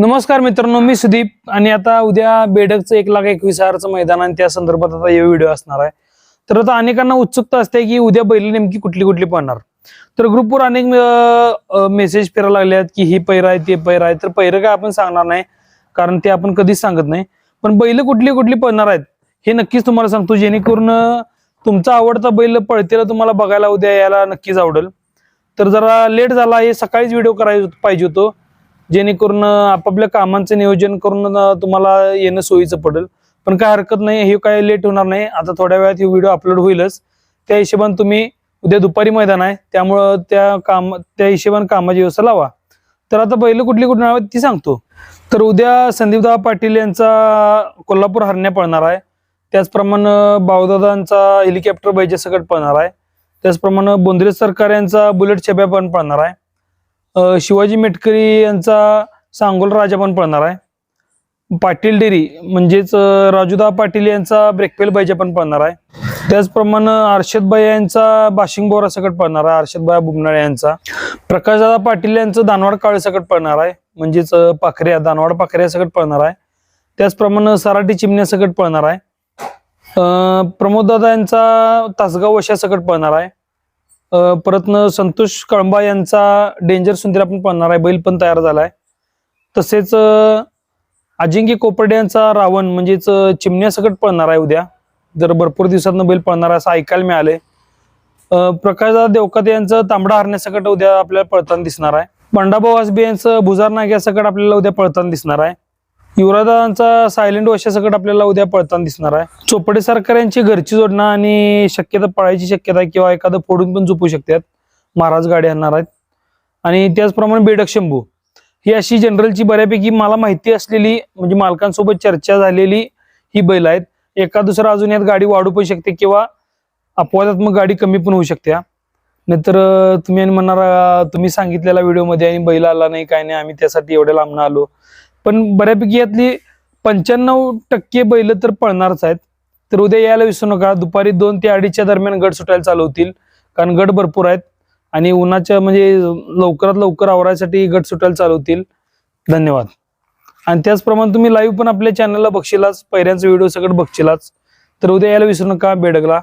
नमस्कार मित्रांनो मी सुदीप आणि आता उद्या बेडकचं एक लाख एकवीस हजारचं मैदान आणि त्या संदर्भात आता हे व्हिडिओ असणार आहे. तर आता अनेकांना उत्सुकता असते की उद्या बैल नेमकी कुठली कुठली पाहणार तर ग्रुपवर अनेक मेसेज फिरायला लागले आहेत की ही पैर आहे ते पैर आहे तर पैर काय आपण सांगणार नाही कारण ते आपण कधीच सांगत नाही. पण बैल कुठली कुठली पळणार आहेत हे नक्कीच तुम्हाला सांगतो जेणेकरून तुमचा आवडता बैल पळतेला तुम्हाला बघायला उद्या यायला नक्कीच आवडेल. तर जरा लेट झाला हे सकाळीच व्हिडिओ करायला पाहिजे होतो. जेणेकरून आपापल्या कामांचं नियोजन करून तुम्हाला येणं सोयीचं पडेल. पण काय हरकत नाही हे काय लेट होणार नाही. आता थोड्या वेळात हे व्हिडिओ अपलोड होईलच. त्या हिशोबाने तुम्ही उद्या दुपारी मैदान आहे. त्यामुळं त्या काम त्या हिशोबाने कामाची व्यवस्था लावा. तर आता पहिलं कुठली कुठली नाव ती सांगतो. तर उद्या संदीपदा पाटील यांचा कोल्हापूर हरण्या पळणार आहे. त्याचप्रमाणे बावदादांचा हेलिकॉप्टर बैजासकट पळणार आहे. त्याचप्रमाणे बोंद्रे सरकार यांचा बुलेट छब्या पण पळणार आहे. शिवाजी मेटकरी यांचा सांगोल राजा पण पळणार आहे. पाटील डेरी म्हणजेच राजूदा पाटील यांचा ब्रेकपेल बैजा पण पळणार आहे. त्याचप्रमाणे अर्षदबाई यांचा बाशिंग बोरा सकट पळणार आहे अर्षदबाई बुबनाळे यांचा. प्रकाशदादा पाटील यांचं दानवाड काळे सकट पळणार आहे म्हणजेच पाखऱ्या दानवाड पाखऱ्या सकट पळणार आहे. त्याचप्रमाणे सराटी चिमण्या सकट पळणार आहे. प्रमोददादा यांचा तासगाव वशा सकट पळणार आहे. परतन संतोष कळंबा यांचा डेंजर सुंदर आपण पळणार आहे. बैल पण तयार झालाय. तसेच अजिंक्य कोपर्डे यांचा रावण म्हणजेच चिमण्यासकट पळणार आहे उद्या. जर भरपूर दिवसातनं बैल पळणार आहे असं ऐकायला मिळाले प्रकाशदा देवकते यांचं तांबडा हरण्यासकट उद्या आपल्याला पळताना दिसणार आहे. बंडाभाऊ आसबे यांचं भुजार नाग्यासकट आपल्याला उद्या पळताना दिसणार आहे. युवराजांचा सायलेंट वशासकट आपल्याला उद्या पळताना दिसणार आहे. चोपडे सरकार यांची घरची जोडणं आणि शक्यता पळायची शक्यता आहे किंवा एखादं फोडून पण झोपू शकतात. महाराज गाडी आणणार आहेत. आणि त्याचप्रमाणे बेडक शंभू. ही अशी जनरलची बऱ्यापैकी मला माहिती असलेली म्हणजे मालकांसोबत चर्चा झालेली ही बैल आहेत. एका दुसरा अजून यात गाडी वाढू पण शकते किंवा अपवादात्मक गाडी कमी पण होऊ शकते. नाहीतर तुम्ही म्हणणार तुम्ही सांगितलेल्या व्हिडिओमध्ये आणि बैल आला नाही काय नाही आम्ही त्यासाठी एवढ्या लांबणं आलो. पण बऱ्यापैकी यातली पंच्याण्णव टक्के बैल तर पळणारच आहेत. तर उद्या यायला विसरू नका. दुपारी दोन ते अडीचच्या दरम्यान गड सुटायला चालू होतील. कारण गड भरपूर आहेत. आणि उन्हाच्या म्हणजे लवकरात लवकर आवरायसाठी गट सुटायला चालू होतील. धन्यवाद. आणि त्याचप्रमाणे तुम्ही लाईव्ह पण आपल्या चॅनलला बघशीलाच. पहिऱ्यांचं व्हिडिओ सगळं बघशीलाच. तर उद्या यायला विसरू नका. बेडगला